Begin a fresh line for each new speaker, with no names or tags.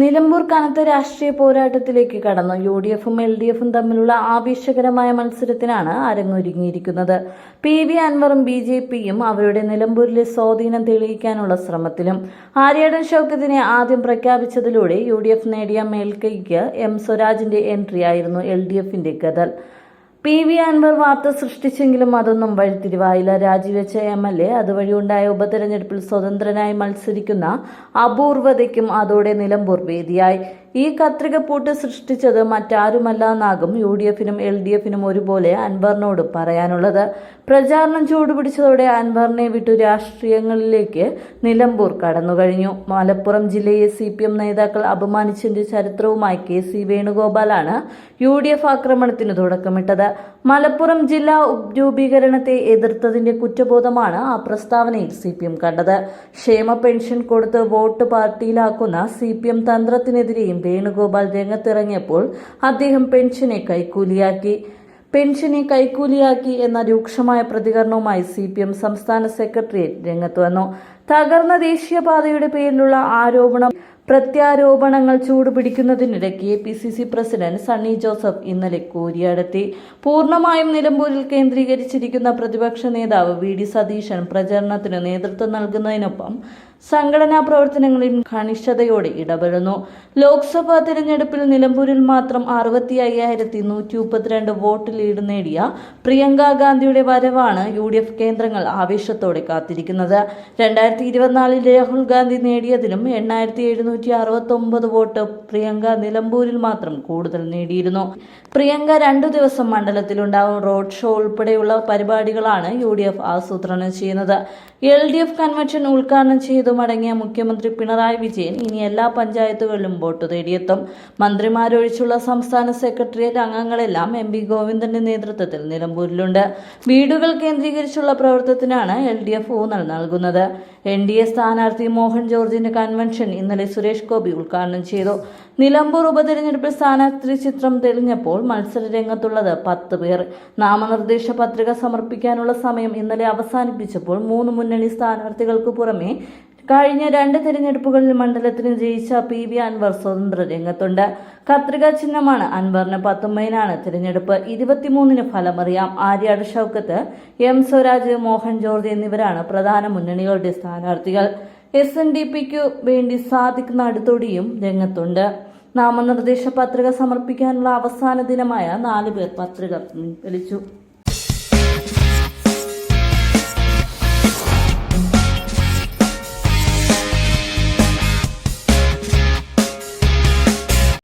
നിലമ്പൂർ കനത്ത രാഷ്ട്രീയ പോരാട്ടത്തിലേക്ക് കടന്നു. യു ഡി എഫും എൽ ഡി എഫും തമ്മിലുള്ള ആവേശകരമായ മത്സരത്തിനാണ് അരങ്ങൊരുങ്ങിയിരിക്കുന്നത്. പി വി അൻവറും ബി ജെ പിയും അവരുടെ നിലമ്പൂരിലെ സ്വാധീനം തെളിയിക്കാനുള്ള ശ്രമത്തിലും. ആര്യാടൻ ഷൗക്കത്തിനെ ആദ്യം പ്രഖ്യാപിച്ചതിലൂടെ യു ഡി എഫ് നേടിയ മേൽക്കൈക്ക് എം സ്വരാജിന്റെ എൻട്രി ആയിരുന്നു എൽ ഡി എഫിന്റെ ഗതൽ പി വി അൻവർ വാർത്ത സൃഷ്ടിച്ചെങ്കിലും അതൊന്നും വഴിത്തിരിവായില്ല. രാജിവെച്ച എം എൽ എ അതുവഴി ഉണ്ടായ ഉപതെരഞ്ഞെടുപ്പിൽ സ്വതന്ത്രനായി മത്സരിക്കുന്ന അപൂർവതയ്ക്കും അതോടെ നിലമ്പൂർ വേദിയായി. ഈ കത്രിക കത്രികപ്പൂട്ട് സൃഷ്ടിച്ചത് മറ്റാരുമല്ല എന്നാകും യു ഡി എഫിനും എൽ ഡി എഫിനും ഒരുപോലെ അൻവറിനോട് പറയാനുള്ളത്. പ്രചാരണം ചൂടുപിടിച്ചതോടെ അൻവറിനെ വിട്ടു രാഷ്ട്രീയങ്ങളിലേക്ക് നിലമ്പൂർ കടന്നുകഴിഞ്ഞു. മലപ്പുറം ജില്ലയെ സി പി എം നേതാക്കൾ അപമാനിച്ചതിന്റെ ചരിത്രവുമായി കെ സി വേണുഗോപാലാണ് യു ഡി എഫ് ആക്രമണത്തിന് തുടക്കമിട്ടത്. മലപ്പുറം ജില്ലാ രൂപീകരണത്തെ എതിർത്തതിന്റെ കുറ്റബോധമാണ് ആ പ്രസ്താവനയിൽ സി പി എം കണ്ടത്. ക്ഷേമ പെൻഷൻ കൊടുത്ത് വോട്ട് പാർട്ടിയിലാക്കുന്ന സി പി എം തന്ത്രത്തിനെതിരെയും വേണുഗോപാൽ രംഗത്തിറങ്ങിയപ്പോൾ അദ്ദേഹം പെൻഷനെ കൈക്കൂലിയാക്കി. പെൻഷനെ കൈക്കൂലിയാക്കി എന്ന രൂക്ഷമായ പ്രതികരണവുമായി സി പി എം സംസ്ഥാന സെക്രട്ടേറിയറ്റ് രംഗത്ത് വന്നു. തകർന്ന ദേശീയപാതയുടെ പേരിലുള്ള ആരോപണം പ്രത്യാരോപണങ്ങൾ ചൂടുപിടിക്കുന്നതിനിടെ K P C C president Sunny Joseph ഇന്നലെ കോരിയടത്തി. പൂർണമായും നിലമ്പൂരിൽ കേന്ദ്രീകരിച്ചിരിക്കുന്ന പ്രതിപക്ഷ നേതാവ് വി ഡി സതീശൻ പ്രചരണത്തിന് നേതൃത്വം നൽകുന്നതിനൊപ്പം സംഘടനാ പ്രവർത്തനങ്ങളിൽ കണിഷ്ഠതയോടെ ഇടപെടുന്നു. ലോക്സഭാ തിരഞ്ഞെടുപ്പിൽ നിലമ്പൂരിൽ മാത്രം അറുപത്തി അയ്യായിരത്തി നൂറ്റി മുപ്പത്തിരണ്ട് വോട്ട് ലീഡ് നേടിയ പ്രിയങ്ക ഗാന്ധിയുടെ വരവാണ് യു ഡി എഫ് കേന്ദ്രങ്ങൾ ആവേശത്തോടെ കാത്തിരിക്കുന്നത്. രണ്ടായിരത്തി ഇരുപത്തിനാലിൽ രാഹുൽ ഗാന്ധി നേടിയതിലും എണ്ണായിരത്തി എഴുന്നൂറ്റി അറുപത്തി ഒമ്പത് വോട്ട് പ്രിയങ്ക നിലമ്പൂരിൽ മാത്രം കൂടുതൽ നേടിയിരുന്നു. പ്രിയങ്ക രണ്ടു ദിവസം മണ്ഡലത്തിലുണ്ടാവും. റോഡ് ഷോ ഉൾപ്പെടെയുള്ള പരിപാടികളാണ് യു ഡി എഫ് ആസൂത്രണം ചെയ്യുന്നത്. എൽ ഡി എഫ് കൺവെൻഷൻ ഉദ്ഘാടനം ചെയ്തു മടങ്ങിയ മുഖ്യമന്ത്രി പിണറായി വിജയൻ ഇനി എല്ലാ പഞ്ചായത്തുകളിലും വോട്ട് തേടിയെത്തും. മന്ത്രിമാരൊഴിച്ചുള്ള സംസ്ഥാന സെക്രട്ടേറിയറ്റ് അംഗങ്ങളെല്ലാം എം പി ഗോവിന്ദന്റെ നേതൃത്വത്തിൽ നിലമ്പൂരിലുണ്ട്. വീടുകൾ കേന്ദ്രീകരിച്ചുള്ള പ്രവർത്തനത്തിനാണ് എൽ ഡി എഫ് ഊന്നൽ നൽകുന്നത്. എൻ ഡി എ സ്ഥാനാർത്ഥി മോഹൻ ജോർജിന്റെ കൺവെൻഷൻ ഇന്നലെ സുരേഷ് ഗോപി ഉദ്ഘാടനം ചെയ്തു. നിലമ്പൂർ ഉപതെരഞ്ഞെടുപ്പിൽ സ്ഥാനാർത്ഥി ചിത്രം തെളിഞ്ഞപ്പോൾ മത്സര രംഗത്തുള്ളത് പത്ത് പേർ. നാമനിർദ്ദേശ പത്രിക സമർപ്പിക്കാനുള്ള സമയം ഇന്നലെ അവസാനിപ്പിച്ചപ്പോൾ മൂന്ന് മുന്നണി സ്ഥാനാർത്ഥികൾക്ക് പുറമെ കഴിഞ്ഞ രണ്ട് തിരഞ്ഞെടുപ്പുകളിൽ മണ്ഡലത്തിന് ജയിച്ച പി വി അൻവർ സ്വതന്ത്ര രംഗത്തുണ്ട്. കത്രിക ചിഹ്നമാണ് അൻവറിന് പത്തൊമ്പതിനാണ് തിരഞ്ഞെടുപ്പ്. ഇരുപത്തിമൂന്നിന് ഫലമറിയാം. ആര്യാട് ഷൗക്കത്ത് എം സ്വരാജ് മോഹൻ ജോർജ് എന്നിവരാണ് പ്രധാന മുന്നണികളുടെ സ്ഥാനാർത്ഥികൾ. എസ് എൻ ഡി പിക്കു വേണ്ടി സാദിഖ് നടുത്തൊടിയും രംഗത്തുണ്ട്. നാമനിർദ്ദേശ പത്രിക സമർപ്പിക്കാനുള്ള അവസാന ദിനമായ നാല് പേർ പത്രിക പിൻവലിച്ചു